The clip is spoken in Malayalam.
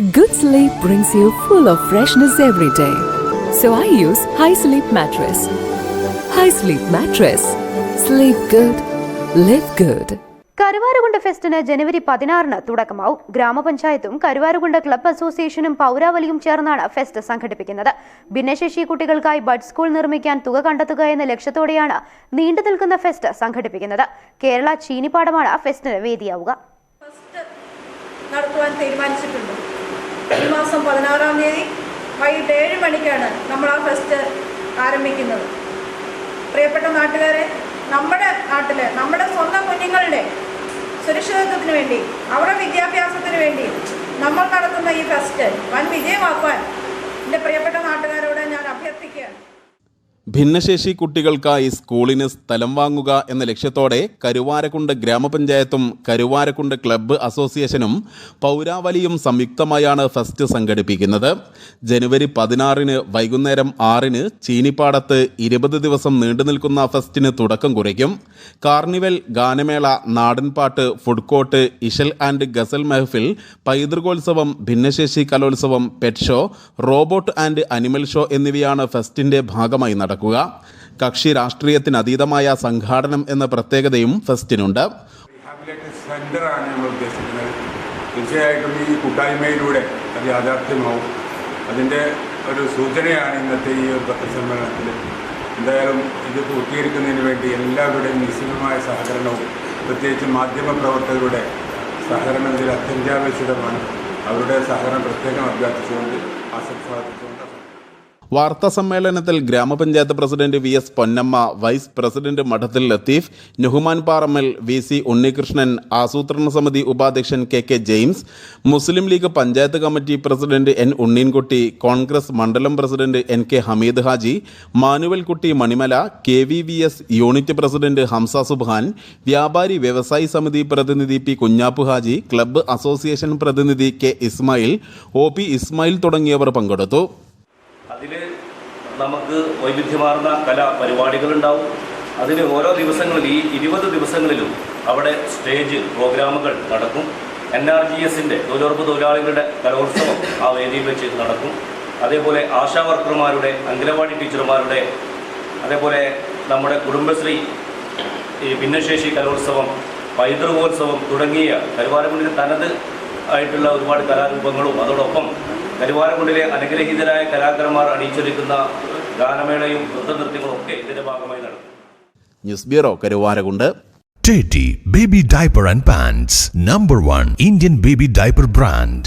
Good sleep brings you full of freshness every day. So I use High Sleep Mattress. High Sleep Mattress. Sleep good. Live good. Karuvarakundu ഫെസ്റ്റിന് ജനുവരി പതിനാറിന് തുടക്കമാവും ഗ്രാമപഞ്ചായത്തും കരുവാരുകുണ്ട് ക്ലബ്ബ് അസോസിയേഷനും പൗരാവലിയും ചേർന്നാണ് ഫെസ്റ്റ് സംഘടിപ്പിക്കുന്നത് ഭിന്നശേഷി കുട്ടികൾക്കായി ബഡ് സ്കൂൾ നിർമ്മിക്കാൻ തുക കണ്ടെത്തുക എന്ന ലക്ഷ്യത്തോടെയാണ് നീണ്ടു നിൽക്കുന്ന ഫെസ്റ്റ് സംഘടിപ്പിക്കുന്നത് കേരള ചീനിപ്പാടമാണ് ഫെസ്റ്റിന് വേദിയാവുക ഫസ്റ്റ് നടത്തുവാൻ തീരുമാനിച്ചിട്ടുണ്ട് ഈ മാസം പതിനാറാം തീയതി വൈകിട്ട് ഏഴ് മണിക്കാണ് നമ്മൾ ആ ഫെസ്റ്റ് ആരംഭിക്കുന്നത്. പ്രിയപ്പെട്ട നാട്ടുകാരെ നമ്മുടെ നാട്ടിൽ നമ്മുടെ സ്വന്തം കുഞ്ഞുങ്ങളുടെ സുരക്ഷിതത്വത്തിന് വേണ്ടി അവരുടെ വിദ്യാഭ്യാസത്തിന് വേണ്ടി നമ്മൾ നടത്തുന്ന ഈ ഫെസ്റ്റ് വൻ വിജയമാക്കുവാൻ എന്റെ പ്രിയപ്പെട്ട നാട്ടുകാരോട് ഞാൻ അഭ്യർത്ഥിക്കുകയാണ്. ഭിന്നശേഷി കുട്ടികൾക്കായി സ്കൂളിന് സ്ഥലം വാങ്ങുക എന്ന ലക്ഷ്യത്തോടെ കരുവാരക്കുണ്ട് ഗ്രാമപഞ്ചായത്തും കരുവാരക്കുണ്ട് ക്ലബ്ബ് അസോസിയേഷനും പൗരാവലിയും സംയുക്തമായാണ് ഫെസ്റ്റ് സംഘടിപ്പിക്കുന്നത്. ജനുവരി പതിനാറിന് വൈകുന്നേരം ആറിന് ചീനിപ്പാടത്ത് ഇരുപത് ദിവസം നീണ്ടു നിൽക്കുന്ന ഫെസ്റ്റിന് തുടക്കം കുറിക്കും. കാർണിവൽ ഗാനമേള നാടൻപാട്ട് ഫുഡ് കോർട്ട് ഇഷൽ ആൻഡ് ഗസൽ മെഹഫിൽ പൈതൃകോത്സവം ഭിന്നശേഷി കലോത്സവം pet show robot and animal show എന്നിവയാണ് ഫെസ്റ്റിന്റെ ഭാഗമായി നടക്കുക കക്ഷി രാഷ്ട്രീയത്തിന് അതീതമായ സംഘാടനം എന്ന പ്രത്യേകതയും ഫെസ്റ്റിനുണ്ട്. സെന്ററാണ് നമ്മൾ ഉദ്ദേശിക്കുന്നത്. തീർച്ചയായിട്ടും ഈ കൂട്ടായ്മയിലൂടെ അത് യാഥാർത്ഥ്യമാവും. അതിന്റെ ഒരു സൂചനയാണ് ഇന്നത്തെ ഈ പത്രസമ്മേളനത്തിൽ. എന്തായാലും ഇത് പൂർത്തീകരിക്കുന്നതിന് വേണ്ടി എല്ലാവരുടെയും നിശ്ചിതമായ സഹകരണവും പ്രത്യേകിച്ച് മാധ്യമ പ്രവർത്തകരുടെ സഹകരണം ഇതിൽ അത്യന്താപേക്ഷിതമാണ്. അവരുടെ സഹകരണം പ്രത്യേകം അഭ്യർത്ഥിച്ചുകൊണ്ട് ആശംസാർപ്പിച്ചുകൊണ്ട് വാർത്താ സമ്മേളനത്തിൽ ഗ്രാമപഞ്ചായത്ത് president V S Ponnamma vice president Madathil Latheef Nuhuman Parammal V C Unnikrishnan ആസൂത്രണ സമിതി ഉപാധ്യക്ഷൻ K K James Muslim League panchayat committee president N Unneenkutty Congress മണ്ഡലം president N K Hameed Haji Manuel Kutty Manimala K V V S unit president Hamza Subhan വ്യാപാരി വ്യവസായി സമിതി പ്രതിനിധി P Kunjappu Haji club association പ്രതിനിധി K Ismail O P Ismail തുടങ്ങിയവർ പങ്കെടുത്തു. നമുക്ക് വൈവിധ്യമാർന്ന കലാപരിപാടികളുണ്ടാവും അതിന് ഓരോ ദിവസങ്ങളിൽ ഈ ഇരുപത് ദിവസങ്ങളിലും അവിടെ സ്റ്റേജ് പ്രോഗ്രാമുകൾ നടക്കും. എൻ ആർ ജി എസിന്റെ തൊഴിലുറപ്പ് തൊഴിലാളികളുടെ കലോത്സവം ആ വേദിയിൽ വെച്ച് നടക്കും. അതേപോലെ ആശാ വർക്കർമാരുടെ അംഗനവാടി ടീച്ചർമാരുടെ അതേപോലെ നമ്മുടെ കുടുംബശ്രീ ഈ ഭിന്നശേഷി കലോത്സവം പൈതൃകോത്സവം തുടങ്ങിയ കരുവാരക്കുണ്ടിന് തനത് ആയിട്ടുള്ള ഒരുപാട് കലാരൂപങ്ങളും അതോടൊപ്പം കരുവാരക്കുണ്ടിലെ അനുഗ്രഹീതരായ കലാകാരന്മാർ അണിയിച്ചൊരുക്കുന്ന ഗാനമേളയും നൃത്തനൃത്യങ്ങളും ഒക്കെ ഇതിന്റെ ഭാഗമായി നടക്കും news bureau Karuvarakundu Teddy baby Diaper and Pants, number one Indian baby diaper brand.